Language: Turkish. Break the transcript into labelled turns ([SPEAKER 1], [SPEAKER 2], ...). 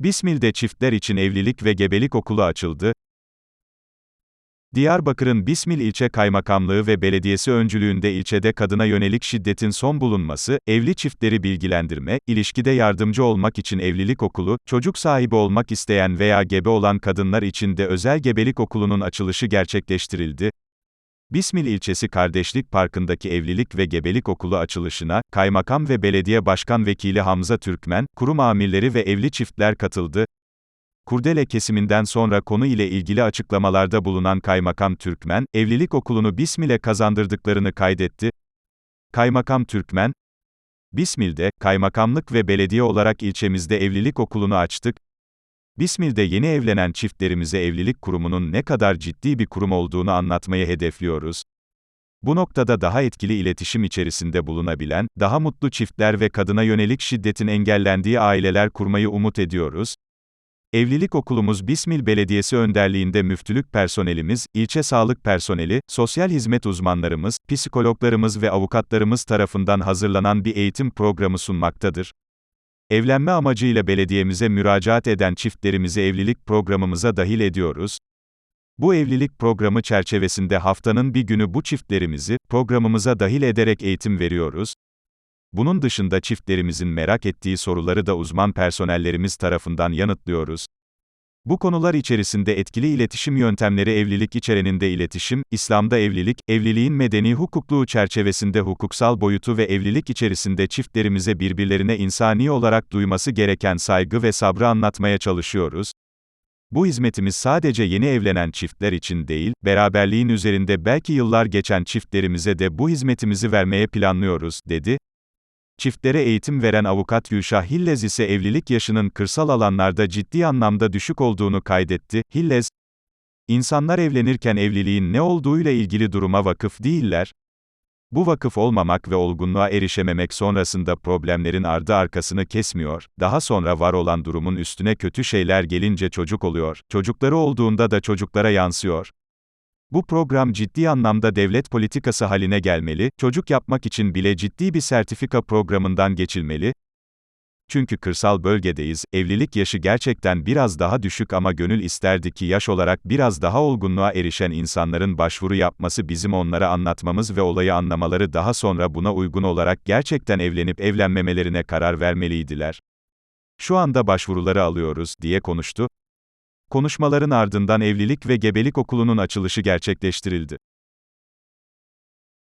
[SPEAKER 1] Bismil'de çiftler için evlilik ve gebelik okulu açıldı. Diyarbakır'ın Bismil ilçe kaymakamlığı ve belediyesi öncülüğünde ilçede kadına yönelik şiddetin son bulunması, evli çiftleri bilgilendirme, ilişkide yardımcı olmak için evlilik okulu, çocuk sahibi olmak isteyen veya gebe olan kadınlar için de özel gebelik okulunun açılışı gerçekleştirildi. Bismil ilçesi Kardeşlik Parkı'ndaki evlilik ve gebelik okulu açılışına, Kaymakam ve Belediye Başkan Vekili Hamza Türkmen, kurum amirleri ve evli çiftler katıldı. Kurdele kesiminden sonra konu ile ilgili açıklamalarda bulunan Kaymakam Türkmen, evlilik okulunu Bismil'e kazandırdıklarını kaydetti. Kaymakam Türkmen, Bismil'de, kaymakamlık ve belediye olarak ilçemizde evlilik okulunu açtık. Bismil'de yeni evlenen çiftlerimize evlilik kurumunun ne kadar ciddi bir kurum olduğunu anlatmayı hedefliyoruz. Bu noktada daha etkili iletişim içerisinde bulunabilen, daha mutlu çiftler ve kadına yönelik şiddetin engellendiği aileler kurmayı umut ediyoruz. Evlilik okulumuz Bismil Belediyesi önderliğinde müftülük personelimiz, ilçe sağlık personeli, sosyal hizmet uzmanlarımız, psikologlarımız ve avukatlarımız tarafından hazırlanan bir eğitim programı sunmaktadır. Evlenme amacıyla belediyemize müracaat eden çiftlerimizi evlilik programımıza dahil ediyoruz. Bu evlilik programı çerçevesinde haftanın bir günü bu çiftlerimizi programımıza dahil ederek eğitim veriyoruz. Bunun dışında çiftlerimizin merak ettiği soruları da uzman personellerimiz tarafından yanıtlıyoruz. Bu konular içerisinde etkili iletişim yöntemleri evlilik içereninde iletişim, İslam'da evlilik, evliliğin medeni hukukluğu çerçevesinde hukuksal boyutu ve evlilik içerisinde çiftlerimize birbirlerine insani olarak duyması gereken saygı ve sabrı anlatmaya çalışıyoruz. Bu hizmetimiz sadece yeni evlenen çiftler için değil, beraberliğin üzerinde belki yıllar geçen çiftlerimize de bu hizmetimizi vermeye planlıyoruz, dedi. Çiftlere eğitim veren avukat Gülşah Hillez ise evlilik yaşının kırsal alanlarda ciddi anlamda düşük olduğunu kaydetti. Hillez, İnsanlar evlenirken evliliğin ne olduğuyla ilgili duruma vakıf değiller. Bu vakıf olmamak ve olgunluğa erişememek sonrasında problemlerin ardı arkasını kesmiyor, daha sonra var olan durumun üstüne kötü şeyler gelince çocuk oluyor, çocukları olduğunda da çocuklara yansıyor. Bu program ciddi anlamda devlet politikası haline gelmeli, çocuk yapmak için bile ciddi bir sertifika programından geçilmeli. Çünkü kırsal bölgedeyiz, evlilik yaşı gerçekten biraz daha düşük ama gönül isterdi ki yaş olarak biraz daha olgunluğa erişen insanların başvuru yapması bizim onlara anlatmamız ve olayı anlamaları daha sonra buna uygun olarak gerçekten evlenip evlenmemelerine karar vermeliydiler. Şu anda başvuruları alıyoruz, diye konuştu. Konuşmaların ardından evlilik ve gebelik okulunun açılışı gerçekleştirildi.